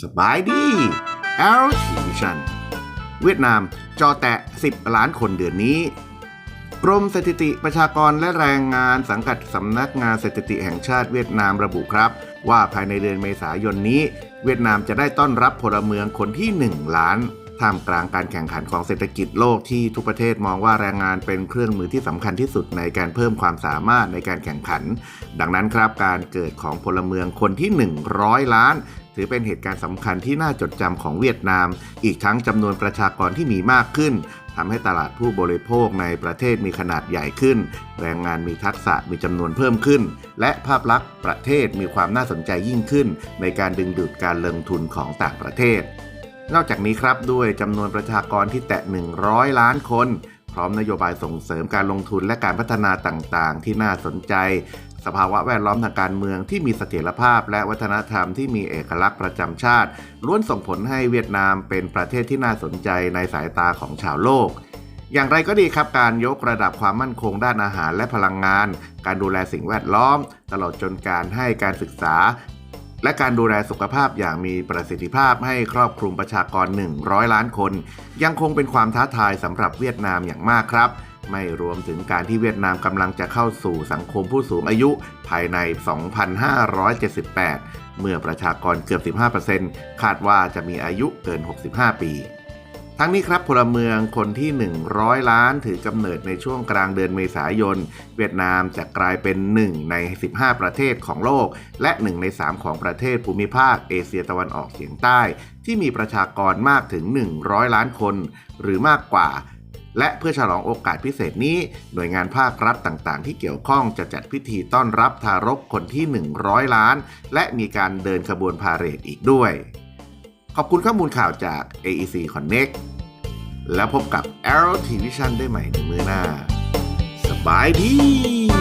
สบายดี l t v i s i o n เวียดนามจอแตะ 10 ล้านคนเดือนนี้ กรมสถิติประชากรและแรงงานสังกัดสำนักงานสถิติแห่งชาติเวียดนามระบุครับ ว่าภายในเดือนเมษายนนี้ เวียดนามจะได้ต้อนรับพลเมืองคนที่ 1 ล้าน ท่ามกลางการแข่งขันของเศรษฐกิจโลกที่ทุกประเทศมองว่าแรงงานเป็นเครื่องมือที่สำคัญที่สุดในการเพิ่มความสามารถในการแข่งขัน ดังนั้นครับการเกิดของพลเมืองคนที่ 100 ล้าน ถือเป็นเหตุการณ์สำคัญที่น่าจดจำของเวียดนาม อีกทั้งจำนวนประชากรที่มีมากขึ้นทำให้ตลาดผู้บริโภคในประเทศมีขนาดใหญ่ขึ้น แรงงานมีทักษะมีจำนวนเพิ่มขึ้น และภาพลักษณ์ประเทศมีความน่าสนใจยิ่งขึ้น ในการดึงดูดการลงทุนของต่างประเทศ นอกจากนี้ครับด้วยจำนวนประชากรที่แตะ 100 ล้านคน พร้อมนโยบายส่งเสริมการลงทุนและการพัฒนาต่างๆ ที่น่าสนใจ สภาวะแวดล้อมทางการเมืองที่มีเสถียรภาพ และวัฒนธรรมที่มีเอกลักษณ์ประจำชาติ ล้วนส่งผลให้เวียดนามเป็นประเทศที่น่าสนใจในสายตาของชาวโลกอย่างไรก็ดีครับการยกระดับความมั่นคงด้านอาหารและพลังงาน การดูแลสิ่งแวดล้อม ตลอดจนการให้การศึกษา และการดูแลสุขภาพอย่างมีประสิทธิภาพให้ครอบคลุมประชากร 100 ล้านคน ยังคงเป็นความท้าทายสำหรับเวียดนามอย่างมากครับ ไม่รวมถึงการที่เวียดนามกำลังจะเข้าสู่สังคมผู้สูงอายุภายใน 2,578 เมื่อประชากรเกือบ 15%คาดว่าจะมีอายุเกิน 65 ปี ทั้งนี้ครับพลเมืองคนที่ 100 ล้านถือกำเนิดในช่วงกลางเดือนเมษายน เวียดนามจะกลายเป็น 1 ใน 15 ประเทศของโลก และ 1 ใน 3 ของประเทศภูมิภาคเอเชียตะวันออกเฉียงใต้ ที่มีประชากรมากถึง 100 ล้านคน หรือมากกว่าและเพื่อฉลองโอกาสพิเศษนี้ หน่วยงานภาครัฐต่างๆ ที่เกี่ยวข้องจะจัดพิธีต้อนรับทารกคนที่ 100 ล้าน และมีการเดินขบวนพาเหรดอีกด้วย ขอบคุณข้อมูลข่าวจาก AEC Connect แล้วพบกับ Arrow TV Vision ได้ใหม่ในมือหน้า สบายดี